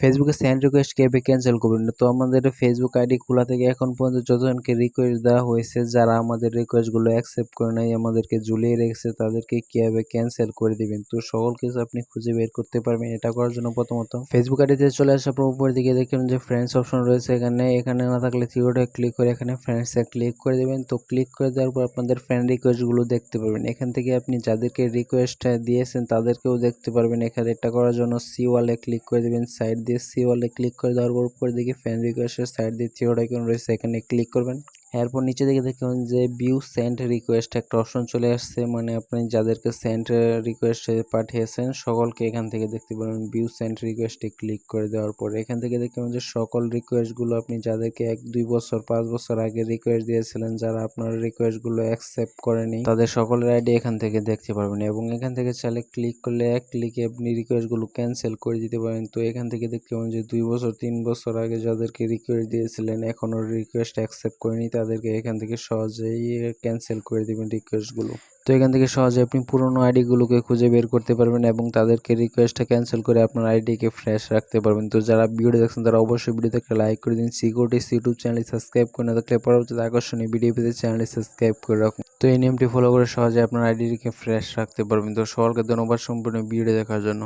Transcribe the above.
ফেসবুকে send request কীভাবে cancel করবেন তো আমাদের ফেসবুক আইডি খোলা থেকে এখন পর্যন্ত যতজনকে রিকোয়েস্ট দেওয়া হয়েছে, যারা আমাদের রিকোয়েস্টগুলো অ্যাকসেপ্ট করে নাই, আমাদেরকে ঝুলিয়ে রেখেছে, তাদেরকে কীভাবে ক্যান্সেল করে দিবেন? তো সকল কিছু আপনি খুঁজে বের করতে পারবেন, এটা করার জন্য প্রথমত। ফেসবুক আইডিতে চলে আসার পর উপরের দিকে দেখবেন যে ফ্রেন্ডস অপশন রয়েছে এখানে। এখানে না থাকলে থিওটা ক্লিক করে এখানে ফ্রেন্ডসে ক্লিক করে দেবেন। তো ক্লিক করে দেওয়ার পর আপনাদের ফ্রেন্ড রিকোয়েস্টগুলো দেখতে পারবেন। এখান থেকে আপনি যাদেরকে রিকোয়েস্ট দিয়েছেন, তাদেরকেও দেখতে পারবেন। এখানে এটা করার জন্য সি ওয়ালে ক্লিক করে দেবেন সাইড দিয়ে সি ওয়ালে ক্লিক করে দেওয়ার পর উপরে দিকে ফ্রেন্ড রিকোয়েস্টের সাইড দিয়ে থিওর আইকন রয়েছে এখানে ক্লিক করবেন। এরপর নিচে দিকে দেখবেন যে ভিউ সেন্ড রিকোয়েস্ট একটা অপশন চলে আসছে। মানে আপনি যাদেরকে সেন্ড রিকোয়েস্ট পাঠিয়েছেন, সকলকে এখান থেকে দেখতে পারবেন। ভিউ সেন্ড রিকোয়েস্টে ক্লিক করে দেওয়ার পর এখান থেকে দেখতে পাবেন যে সকল রিকোয়েস্টগুলো আপনি যাদেরকে এক, দুই বছর, পাঁচ বছর আগে রিকোয়েস্ট দিয়েছিলেন, যারা আপনার রিকোয়েস্টগুলো অ্যাকসেপ্ট করেনি, তাদের সকলের আইডি এখান থেকে দেখতে পারবেন এবং এখান থেকে চাইলে ক্লিক করলে এক ক্লিকে আপনি রিকোয়েস্টগুলো ক্যান্সেল করে দিতে পারেন। তো এখান থেকে দেখতে পাবেন যে দুই বছর, তিন বছর আগে যাদেরকে রিকোয়েস্ট দিয়েছিলেন এখনও রিকোয়েস্ট অ্যাকসেপ্ট করেনি তাদেরকে এখান থেকে সহজেই ক্যান্সেল করে দেবেন রিকোয়েস্টগুলো তো এখান থেকে সহজে আপনি পুরনো আইডিগুলোকে খুঁজে বের করতে পারবেন এবং তাদেরকে রিকোয়েস্টটা ক্যান্সেল করে আপনার আইডিকে ফ্রেশ রাখতে পারবেন। তো যারা ভিডিও দেখছেন, তারা অবশ্যই ভিডিওতে লাইক করে দিন। সিকিউরিটি ইউটিউব চ্যানেল সাবস্ক্রাইব করে না থাকলে পরবর্তীতে আকর্ষণীয় ভিডিও পেতে চ্যানেলটি সাবস্ক্রাইব করে রাখুন। তো এই নিয়মটি ফলো করে সহজে আপনার আইডিকে ফ্রেশ রাখতে পারবেন। তো সকলকে ধন্যবাদ সম্পূর্ণ ভিডিও দেখার জন্য।